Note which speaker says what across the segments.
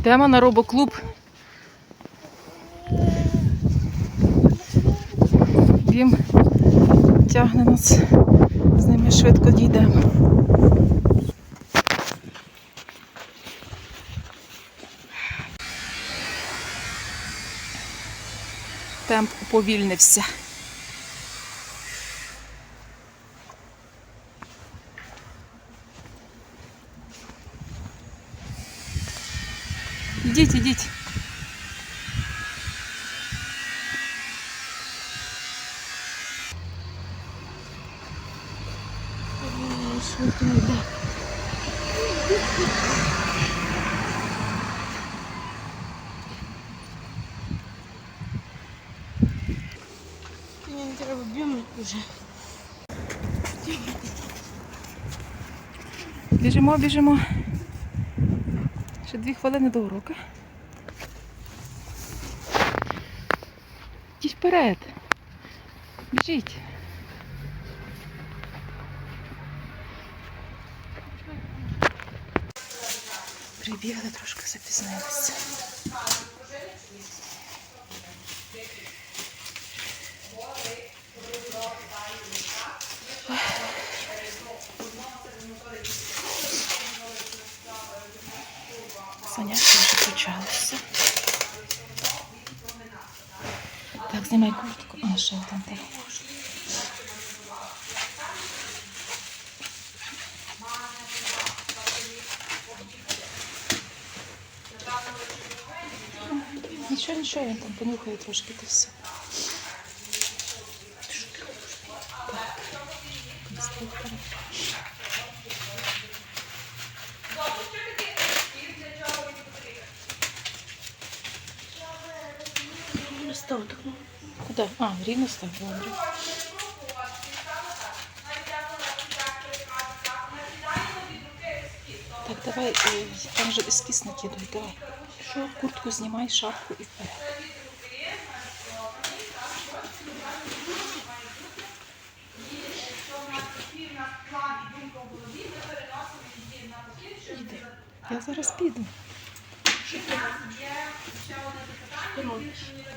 Speaker 1: Йдемо на робоклуб. Він тягне нас, з ними швидко дійдемо. Темп уповільнився. Ідіть, ідіть.
Speaker 2: Мені не треба бігати вже.
Speaker 1: Біжимо, біжимо. Ще дві хвилини до уроку. Йдіть вперед. Біжіть. Прибігли, трошки запізнилися. Так, знімай куртку. А, ще один телефон. Нічого, нічого, я там понюхаю трошки то все. Куди? А, рівно став, добре. Так, давай, е, там же ескіз накидуй, давай. Що? Куртку знімай, шапку і вперед. Я зараз піду.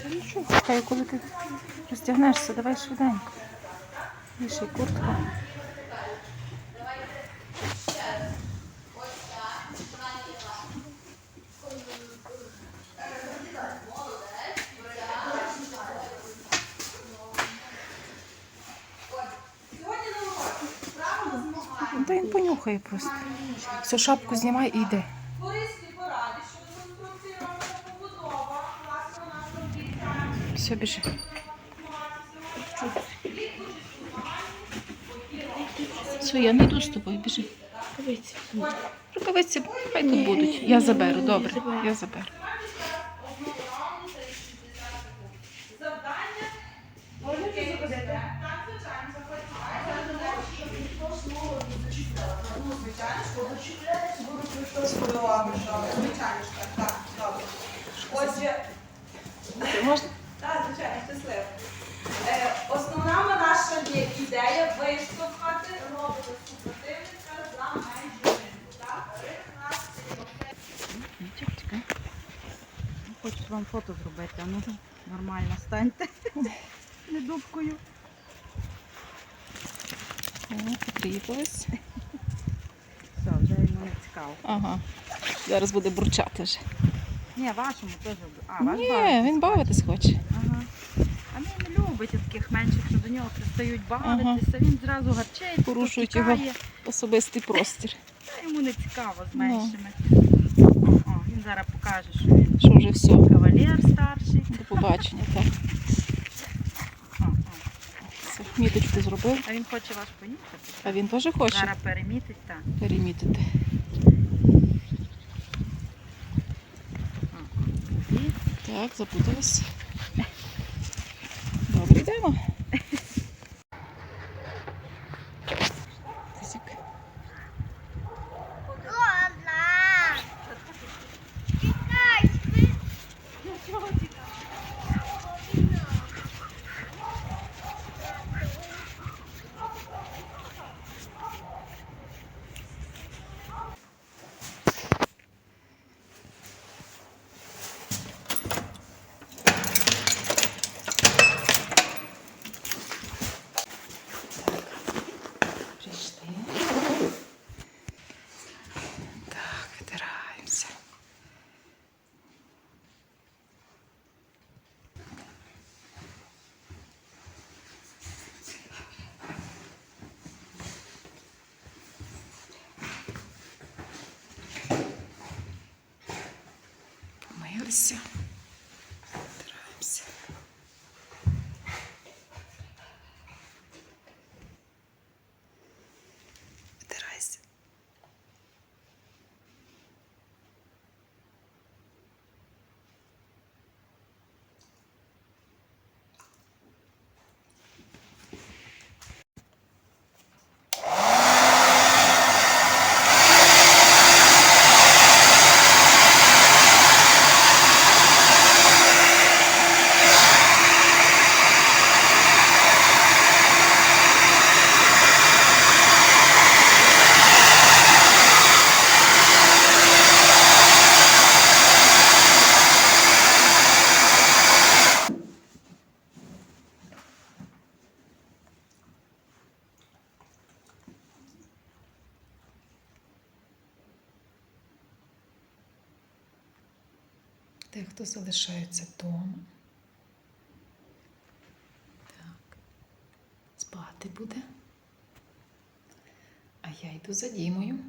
Speaker 1: Нічого, чекай, коли ти роздягнешся, давай швиденько. Вішай куртку. Та він понюхає просто. Все, шапку знімай і йди. Все, біжи. Все, я не йду з тобою, біжи.
Speaker 2: Дивіться.
Speaker 1: Рукавиці хай тут будуть. Я заберу, добре. Я заберу.
Speaker 3: Звичайно. Ну, так, добре. Отже,
Speaker 1: Можна?
Speaker 3: Це
Speaker 1: Чекай.
Speaker 4: Хочу вам фото зробити, а ну нормально станьте. Не дубкою.
Speaker 1: Покріпились.
Speaker 4: Все, вже йому не цікаво.
Speaker 1: Ага. Зараз буде бурчати вже.
Speaker 4: Ні, вашому теж. А, ваш
Speaker 1: Ні,
Speaker 4: бавитись
Speaker 1: він бавитись хоче.
Speaker 4: Ага. А він не любить таких менших, що до нього пристають бавитися. Він зразу гарчить,
Speaker 1: Порушують його. Особистий простір.
Speaker 4: Та йому не цікаво з
Speaker 1: Ну.
Speaker 4: О, він зараз покаже, що він
Speaker 1: Що вже все.
Speaker 4: кавалер старший.
Speaker 1: До побачення, так.
Speaker 4: О, о.
Speaker 1: Все, міточку зробив.
Speaker 4: А він хоче вас понюхати.
Speaker 1: А він теж хоче
Speaker 4: Зараз перемітить, так.
Speaker 1: перемітити. Так, запуталась. Добре, йдемо. Витирайся. Дехто залишається вдома. Так. Спати буде. А я йду за Дімою.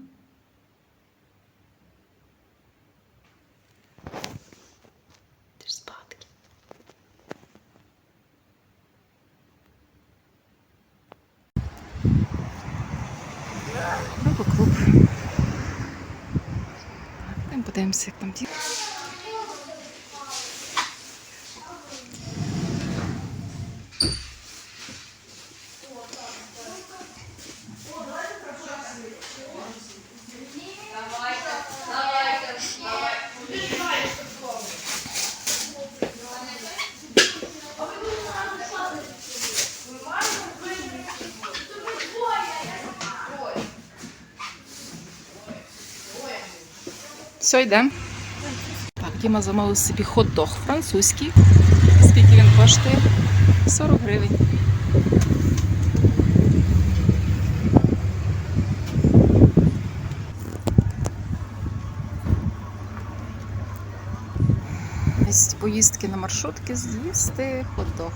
Speaker 1: Баба клуб. Так, подивимося, як там ті. Все, йдемо. Так, Діма замовив собі хот-дог французький. Скільки він коштує? 40 гривень. Поїздки на маршрутки з'їсти хот-дог.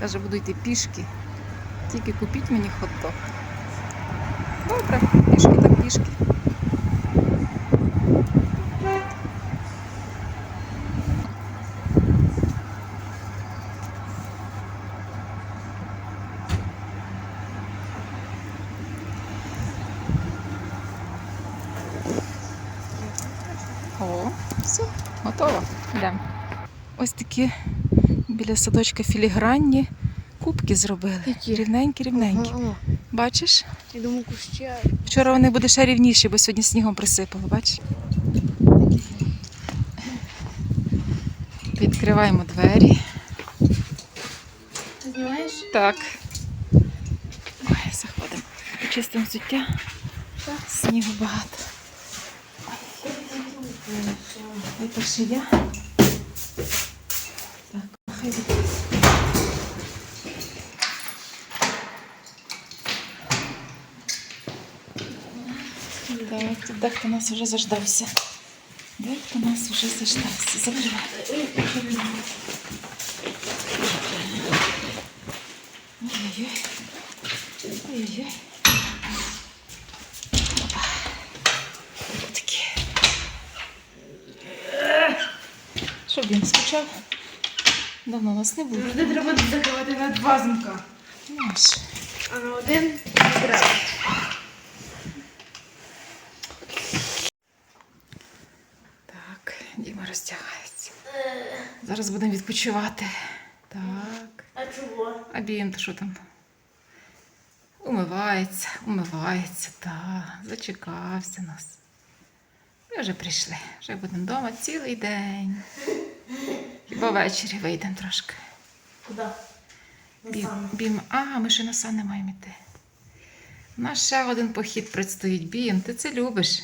Speaker 1: Каже, буду йти пішки. Тільки купіть мені хот-дог. Добре, пішки так пішки. О, все, готово. Йдемо. Ось такі біля садочка філігранні кубки зробили.
Speaker 2: Які?
Speaker 1: Рівненькі, рівненькі.
Speaker 2: Ага.
Speaker 1: Бачиш?
Speaker 2: Я думаю, куща.
Speaker 1: Вчора вони були ще рівніші, бо сьогодні снігом присипало, бачиш? Відкриваємо двері.
Speaker 2: Знімаєш?
Speaker 1: Так. Ой, заходимо. Почистимо взуття. Снігу багато. Ой, перше я. Так, хай буде. Так, тут дехто нас вже заждався. Дехто нас вже заждався. Закривай. Ой-ой-ой. Ой-ой-ой. Опа. Такі. Що він скучав? Давно нас не було.
Speaker 2: Завжди треба закривати на два замка.
Speaker 1: Наш.
Speaker 2: А на один не треба.
Speaker 1: Так, Діма роздягається. Зараз будемо відпочивати. Так.
Speaker 2: А чого?
Speaker 1: А Бієм, то що там? Умивається, умивається, так. Зачекався нас. Ми вже прийшли. Вже будемо вдома цілий день. Хіба ввечері вийдемо трошки.
Speaker 2: Куди?
Speaker 1: Бім, бім. А, ми ще на сан не маємо йти. У нас ще один похід предстоїть. Бім, ти це любиш.